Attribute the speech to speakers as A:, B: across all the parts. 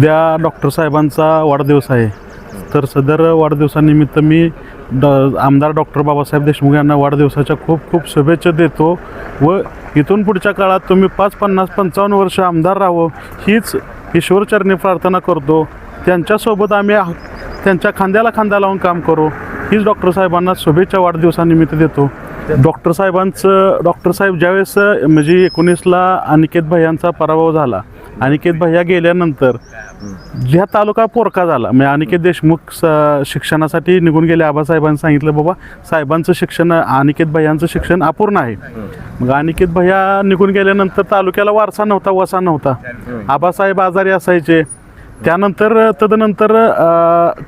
A: उद्या डॉक्टर साहेबांचा वाढदिवस आहे. तर सदर वाढदिवसानिमित्त मी ड आमदार डॉक्टर बाबासाहेब देशमुख यांना वाढदिवसाच्या खूप खूप शुभेच्छा देतो व इथून पुढच्या काळात तुम्ही पाच पन्नास पंचावन्न वर्ष आमदार राहावं हीच ईश्वरचरणी प्रार्थना करतो. त्यांच्यासोबत आम्ही त्यांच्या खांद्याला खांदा लावून काम करू हीच डॉक्टर साहेबांना शुभेच्छा वाढदिवसानिमित्त देतो. डॉक्टर साहेबांचं डॉक्टर साहेब ज्यावेळेस म्हणजे एकोणीसला अनिकेत भैयांचा पराभव झाला अनिकेत भैया गेल्यानंतर ह्या तालुका पोरका झाला. म्हणजे अनिकेत देशमुख स- शिक्षणासाठी निघून गेले. आबासाहेबांनी सांगितलं बाबा साहेबांचं शिक्षण अनिकेत भैयांचं शिक्षण अपूर्ण आहे. मग अनिकेत भैया निघून गेल्यानंतर तालुक्याला वारसा नव्हता वसा नव्हता. आबासाहेब आजारी असायचे. त्यानंतर तदनंतर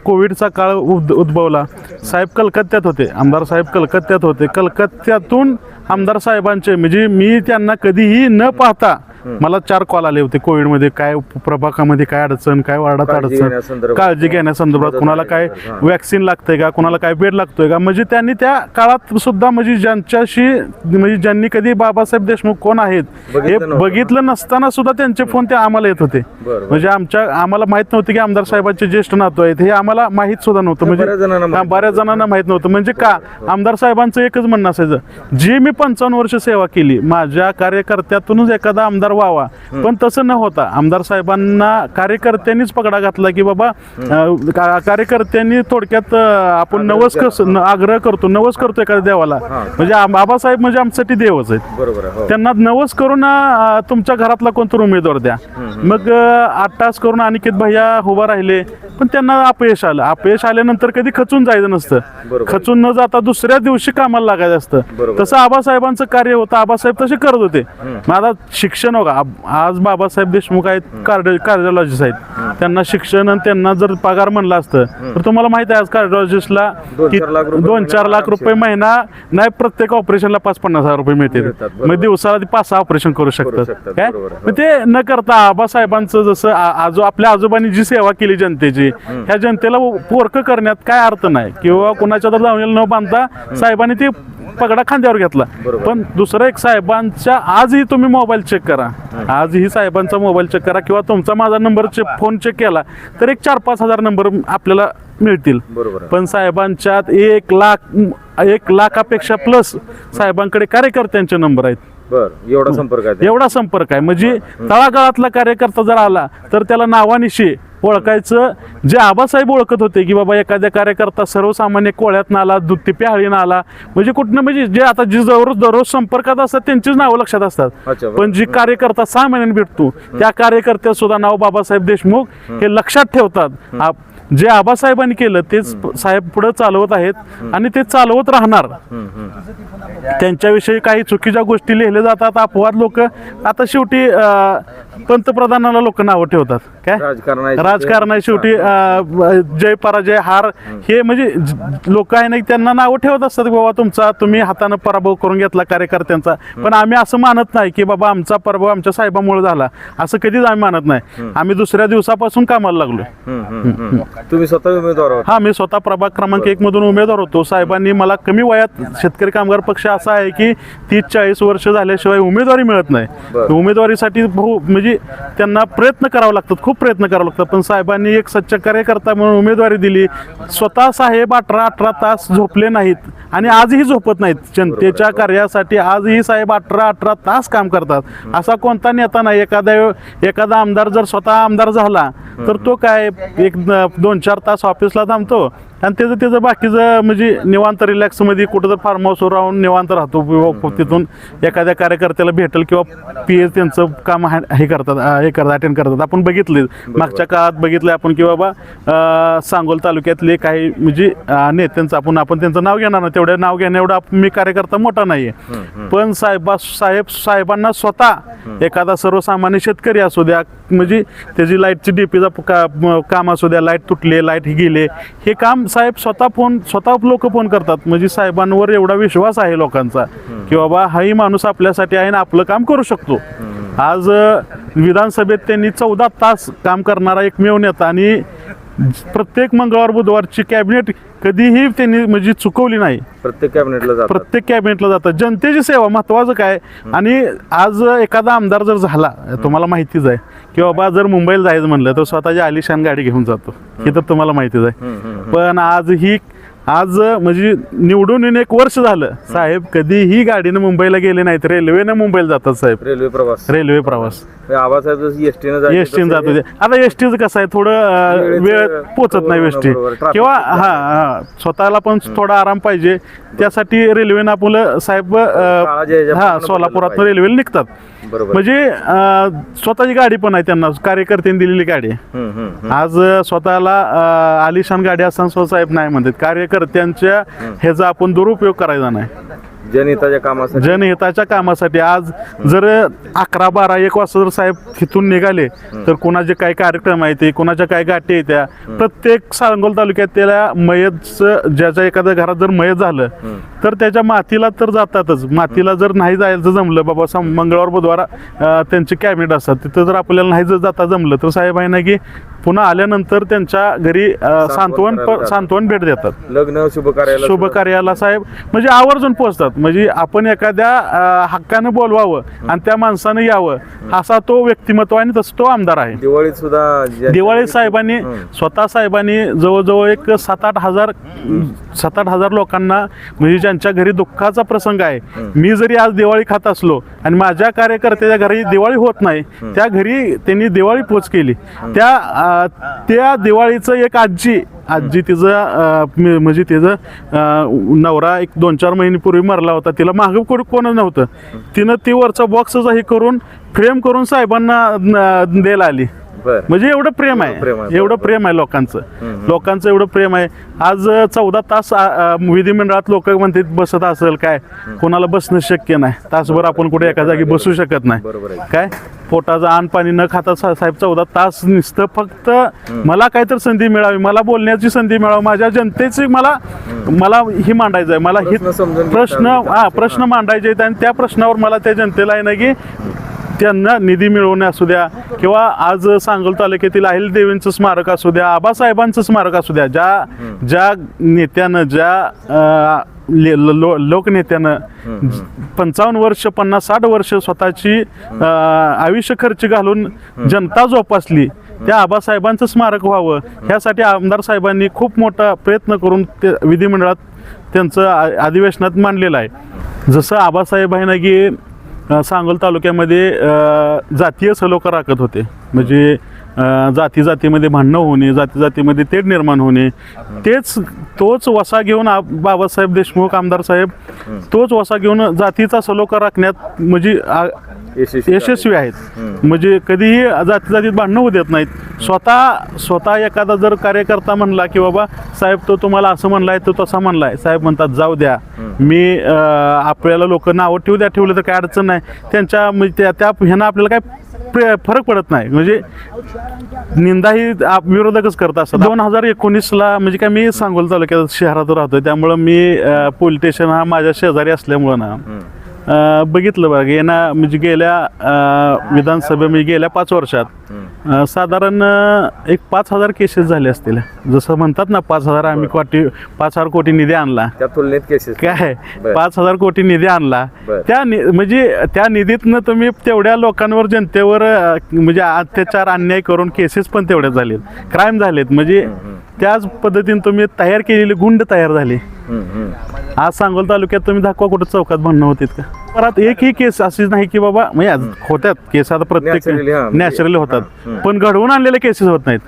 A: कोविडचा काळ उद उद्भवला. साहेब कलकत्त्यात होते. आमदार साहेब कलकत्त्यात होते. कलकत्त्यातून आमदार साहेबांचे म्हणजे मी त्यांना कधीही न पाहता मला चार कॉल आले होते कोविडमध्ये काय प्रभागामध्ये काय अडचण काय वार्डात
B: काळजी
A: अडचण. काळजी घेण्यासंदर्भात कुणाला काय. वॅक्सिन लागतंय का? कुणाला काय बेड लागतोय का? म्हणजे त्यांनी त्या काळात सुद्धा म्हणजे ज्यांच्याशी म्हणजे ज्यांनी कधी बाबासाहेब देशमुख कोण आहेत हे
B: बघितलं
A: नसताना सुद्धा त्यांचे फोन ते आम्हाला येत होते. म्हणजे आमच्या आम्हाला माहीत नव्हतं की आमदार साहेबांचे ज्येष्ठ नातू आहेत. हे आम्हाला माहीत सुद्धा नव्हतं. म्हणजे
B: बऱ्याच जणांना माहीत
A: बऱ्याच जणांना माहीत नव्हतं. म्हणजे का? आमदार साहेबांचं एकच म्हणणं असायचं. जी मी पंचावन्न वर्ष सेवा केली माझ्या कार्यकर्त्यातूनच एखादा आमदार व्हावा. पण तसं न होता. आमदार साहेबांना कार्यकर्त्यांनीच पकडा घातला की बाबा का- कार्यकर्त्यांनी थोडक्यात अं, आपण नवस कस न- आग्रह करतो. नवस करतो एखाद्या देवाला. म्हणजे बाबासाहेब म्हणजे आमच्यासाठी देवच आहेत.
B: बरोबर आहे हो.
A: त्यांना नवस करून अं, तुमच्या घरातला कोणतरी उमेदवार द्या. मग अं, आठ तास करून अनिकेत भैया उभा राहिले. पण त्यांना अपयश आलं. अपयश आल्यानंतर कधी खचून जायचं नसतं.
B: बरोबर.
A: खचून न जाता दुसऱ्या दिवशी कामाला लागायचं असतं.
B: बरोबर.
A: तसं आबासाहेबांचं कार्य होतं. आबासाहेब तसे करत होते. मग आता शिक्षण हो का आब- आज बाबासाहेब देशमुख आहेत कार्ड कार्डिओलॉजिस्ट आहेत. त्यांना शिक्षण आणि त्यांना जर पगार म्हणला असतं तर तुम्हाला माहिती आहे आज कार्डिओलॉजिस्टला
B: दोन चार लाख रुपये
A: दोन चार लाख
B: महिना
A: रुपये महिना नाही प्रत्येक ऑपरेशनला पाच पन्नास हजार रुपये मिळतील.
B: मिळतात, बरोबर.
A: मग दिवसाला ती पाच सहा ऑपरेशन करू शकतात.
B: शकतात,
A: काय?
B: बरोबर आहे.
A: मग ते न करता आबासाहेबांचं जसं आ- आजो आपल्या आजोबांनी जी सेवा केली जनतेची ह्या जनतेला पोरक करण्यात काय अर्थ नाही. किंवा कुणाच्या तर जाऊन न बांधता साहेबांनी ते पगडा खांद्यावर घेतला.
B: बरोबर.
A: पण दुसरं एक साहेबांच्या आजही तुम्ही मोबाईल चेक करा. आजही साहेबांचा मोबाईल चेक करा किंवा तुमचा माझा नंबर फोन चेक केला तर एक चार पाच हजार नंबर आपल्याला मिळतील.
B: बरोबर. आहे.
A: पण साहेबांच्यात एक लाख एक लाखापेक्षा प्लस साहेबांकडे कार्यकर्त्यांचे नंबर आहेत.
B: बर एवढा संपर्क आहे
A: एवढा संपर्क आहे. म्हणजे तळागाळातला कार्यकर्ता जर आला तर त्याला नावानिशी ओळखायचं. जे आबासाहेब ओळखत होते की बाबा एखाद्या कार्यकर्ता सर्वसामान्य कोळ्यात आला दूध टिप्या हळीनं आला म्हणजे कुठनं म्हणजे जे आता जी दररोज दररोज संपर्कात असतात त्यांचीच नावं लक्षात असतात. पण जी कार्यकर्ता सहा महिन्यांनी भेटतो त्या कार्यकर्त्यात सुद्धा नाव बाबासाहेब देशमुख हे लक्षात ठेवतात. आप- जे आबासाहेबांनी केलं तेच साहेब पुढे चालवत आहेत आणि ते चालवत राहणार. त्यांच्याविषयी काही चुकीच्या गोष्टी लिहिले जातात अपवाद लोक. आता शेवटी पंतप्रधानाला लोक नावं ठेवतात. काय? राजकारण शेवटी. अं, जय पराजय हार हे म्हणजे लोक आहे ना त्यांना नावं ठेवत असतात की बाबा तुमचा तुम्ही हातानं पराभव करून घेतला कार्यकर्त्यांचा. पण आम्ही असं मानत नाही की बाबा आमचा पराभव आमच्या साहेबामुळे झाला. असं कधीच आम्ही मानत नाही. आम्ही दुसऱ्या दिवसापासून कामाला लागलोय.
B: हम्म, हम्म, हम्म. तुम्ही स्वतः उमेदवार आहोत.
A: हा मी स्वतः प्रभाग क्रमांक एक मधून उमेदवार होतो. साहेबांनी मला कमी वयात शेतकरी कामगार पक्ष असा आहे की तीस चाळीस वर्ष झाल्याशिवाय उमेदवारी मिळत नाही.
B: बरं.
A: उमेदवारीसाठी म्हणजे म्हणजे त्यांना प्रयत्न करावं लागतात खूप प्रयत्न करावं लागतात. पण साहेबांनी एक सच्चा कार्यकर्ता म्हणून उमेदवारी दिली. स्वतः साहेब अठरा अठरा तास झोपले नाहीत. आणि आजही झोपत नाहीत. जनतेच्या कार्यासाठी आजही साहेब अठरा अठरा तास काम करतात. असा कोणता नेता नाही. एखादा एखादा आमदार जर स्वतः आमदार झाला तर तो काय एक दोन चार तास ऑफिसला थांबतो. आणि त्याचं त्याचं बाकीचं म्हणजे निवांत रिलॅक्समध्ये कुठं तर फार्म हाऊसवर राहून निवांत राहतो. तिथून एखाद्या कार्यकर्त्याला भेटेल किंवा पी एच त्यांचं काम हा- हे करतात हे करतात अटेंड करतात. आपण बघितले मागच्या काळात बघितलं आपण की बाबा सांगोल तालुक्यातले काही म्हणजे नेत्यांचं आपण आपण त्यांचं नाव घेणार नाही. तेवढं नाव घेणं एवढा मी कार्यकर्ता मोठा नाहीये. पण साहेबा साहेब साहेबांना स्वतः एखादा सर्वसामान्य शेतकरी असू द्या म्हणजे त्याची लाईटची डीपीचा का काम असू द्या लाइट तुटले लाइट गेले हे काम साहेब स्वतः फोन स्वतः लोक फोन करतात. म्हणजे साहेबांवर एवढा विश्वास आहे लोकांचा की बाबा हाही माणूस आपल्यासाठी आहे ना आपलं काम करू शकतो. आज विधानसभेत त्यांनी चौदा तास काम करणारा एकमेव नेता आणि प्रत्येक मंगळवार बुधवारची कॅबिनेट कधीही त्यांनी म्हणजे चुकवली नाही.
B: प्रत्येक कॅबिनेटला जातात.
A: प्रत्येक कॅबिनेटला जातात. जनतेची सेवा महत्वाचं काय? आणि आज एखादा आमदार जर झाला तुम्हाला माहितीच आहे की बाबा जर मुंबईला जायचं म्हणलं तर स्वतःची आलिशान गाडी घेऊन जातो. हे तर तुम्हाला माहितीच आहे. पण आज ही आज म्हणजे निवडून येऊन एक वर्ष झालं. साहेब कधीही गाडीनं मुंबईला गेले नाहीत रेल्वेनं मुंबईला जातात साहेब.
B: रेल्वे प्रवास.
A: रेल्वे प्रवास.
B: आबासाहेब जसं एसटीनं
A: जात होते आता एस टीचं कसं आहे थोडं वेळ पोचत नाही एस टी
B: बरोबर, traffic
A: किंवा हा हा स्वतःला पण थोडा आराम पाहिजे. त्यासाठी रेल्वेनं आपलं साहेब
B: काळाच्या
A: हा सोलापुरात रेल्वेला निघतात.
B: बरोबर.
A: म्हणजे अं, स्वतःची गाडी पण आहे त्यांना कार्यकर्त्यांनी दिलेली गाडी आहे.
B: हम्म, हम्म, हम्म.
A: आज अं, स्वतःला अं, आलिशान गाडी असताना स्वतः साहेब नाही म्हणतात. कार्यकर्त्यांच्या ह्याचा आपण दुरुपयोग करायचा नाही.
B: जनहिताच्या कामासाठी?
A: जनहिताच्या कामासाठी. आज जर अकरा बारा एक वाजता जर साहेब तिथून निघाले तर कोणाचे काय कार्यक्रम आहे ते कोणाच्या काय गाठी आहे त्या? प्रत्येक सांगोल तालुक्यात त्याला मयतचं ज्याच्या एखाद्या घरात जर मयत झालं तर त्याच्या मातीला तर जातातच. मातीला जर नाही जायचं जमलं बाबा सम मंगळवार बुधवार त्यांचे कॅबिनेट असतात तिथं जर आपल्याला नाही जर जाता जमलं तर साहेब आहे ना की पुन्हा आल्यानंतर त्यांच्या घरी अं, सांत्वन
B: करायला जातात.
A: सांत्वन भेट देतात.
B: लग्न शुभ कार्याला
A: शुभ कार्याला साहेब म्हणजे आवर्जून पोहोचतात म्हणजे आपण एखाद्या अं, हक्कानं बोलवावं आणि त्या माणसानं यावं असा तो व्यक्तिमत्व आणि तसं तो आमदार आहे.
B: दिवाळीत सुद्धा ज्या-
A: दिवाळी साहेबांनी स्वतः साहेबांनी जवळजवळ एक सात आठ हजार सात आठ हजार लोकांना म्हणजे ज्यांच्या घरी दुःखाचा प्रसंग आहे मी जरी आज दिवाळी खात असलो आणि माझ्या कार्यकर्त्याच्या घरी दिवाळी होत नाही त्या घरी त्यांनी दिवाळी पोच केली. त्या अं, त्या दिवाळीचं एक आजी आजी तिचं अं, म- म्हणजे तिचं अं, नवरा एक दोन चार महिन्यापूर्वी मरला होता. तिला मागं कोण कोण नव्हतं. तिनं ती वरचा बॉक्सच हे करून फ्रेम करून साहेबांना द्यायला आली.
B: बर.
A: म्हणजे एवढं प्रेम
B: प्रेम
A: आहे.
B: आहे,
A: एवढं प्रेम आहे लोकांचं. लोकांचं एवढं प्रेम आहे. आज चौदा तास आ, आ, विधिमंडळात लोक म्हणतात बसत असेल काय? कोणाला बसणं शक्य नाही. तासभर आपण कुठे एका जागी बसू शकत नाही.
B: बरोबर आहे.
A: काय? पोटाचं अन्न पाणी न खाता सा- साहेब चौदा तास नुसतं फक्त मला काहीतरी संधी मिळावी मला बोलण्याची संधी मिळावी माझ्या जनतेची मला मला ही मांडायचं आहे. मला ही
B: प्रश्न समजून घेता
A: प्रश्न. हा प्रश्न मांडायचे आहेत आणि त्या प्रश्नावर मला त्या जनतेला आहे ना की त्यांना निधी मिळवणे असू द्या किंवा आज सांगोल तालुक्यातील अहिल देवींचं स्मारक असू द्या आबासाहेबांचं स्मारक असू द्या ज्या ज्या नेत्यानं ज्या अं, ले- लो- लोकनेत्यानं पंचावन्न वर्ष पन्नास साठ वर्ष स्वतःची अं, आयुष्य खर्च घालून जनता जोपासली. त्या आबासाहेबांचं स्मारक व्हावं. ह्यासाठी आमदार साहेबांनी खूप मोठा प्रयत्न करून ते विधिमंडळात त्यांचं आ- अधिवेशनात मांडलेलं आहे. जसं आबासाहेब आहे ना की अ, सांगोल तालुक्यामध्ये अ, जातीय सलोखा राखत होते. म्हणजे जाती जातीमध्ये भांडणं होणे जाती जातीमध्ये तेढ निर्माण होणे तेच तोच वसा घेऊन बाबासाहेब देशमुख आमदार साहेब तोच वसा घेऊन जातीचा सलोखा राखण्यात म्हणजे
B: यशस्वी
A: आहेत. म्हणजे कधीही जाती जातीत भांडणं होऊ देत नाहीत. स्वतः स्वतः एखादा जर कार्यकर्ता म्हणला की बाबा साहेब तो तुम्हाला असं म्हणलाय तो तसा म्हणलाय. साहेब म्हणतात जाऊ द्या. मी आपल्याला लोक नावं ठेवू द्या ठेवलं तर काय अडचण नाही. त्यांच्या म्हणजे त्या त्या ह्यानं आपल्याला काय फरक पडत नाही. म्हणजे निंदा ही आप- विरोधकच करत असतात. दोन हजार एकोणीसला म्हणजे काय मी सांगोल तालुक्यात शहरात राहतोय. त्यामुळं मी पोलीस स्टेशन हा माझ्या शेजारी असल्यामुळं ना अ, बघितलं बघा येणा म्हणजे गेल्या अ, विधानसभे म्हणजे गेल्या पाच वर्षात अ, साधारण अ, एक पाच हजार केसेस झाले असतील. जसं म्हणतात ना पाच हजार आम्ही कोटी पाच हजार कोटी निधी आणला.
B: त्या तुलनेत केसेस
A: काय
B: बर.
A: पाच हजार कोटी निधी आणला.
B: बर.
A: त्या नि- म्हणजे त्या निधीतनं तुम्ही तेवढ्या लोकांवर जनतेवर अ, म्हणजे अत्याचार अन्याय करून केसेस पण तेवढ्या झालेत. क्राईम झालेत. म्हणजे त्याच पद्धतीने तुम्ही तयार केलेली गुंड तयार झाली. आज सांगोल तालुक्यात तुम्ही दाखवा कुठं चौकात भांडणं होतीत का? परत एकही केस अशीच नाही की बाबा म्हणजे होत्यात केस आता प्रत्येक
B: Naturally, हा, म्हणजे-
A: नॅचरली होतात. पण घडवून आणलेले केसेस होत नाहीत.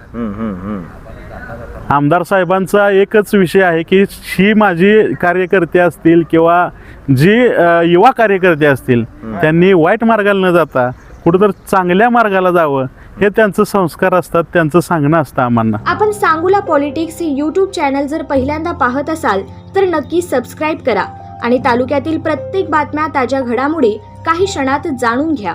A: आमदार साहेबांचा एकच विषय आहे की ही माझी कार्यकर्ते असतील किंवा जी अ, युवा कार्यकर्ते असतील त्यांनी वाईट मार्गाला न जाता कुठंतर चांगल्या मार्गाला जावं. हे त्यांचं संस्कार असतात त्यांचं सांगणं असतं आम्हाला
C: आपण सांगूला पॉलिटिक्स हे यूट्यूब चॅनल जर पहिल्यांदा पाहत असाल तर नक्की सबस्क्राईब करा. आणि तालुक्यातील प्रत्येक बातम्या ताज्या घडामोडी काही क्षणात जाणून घ्या.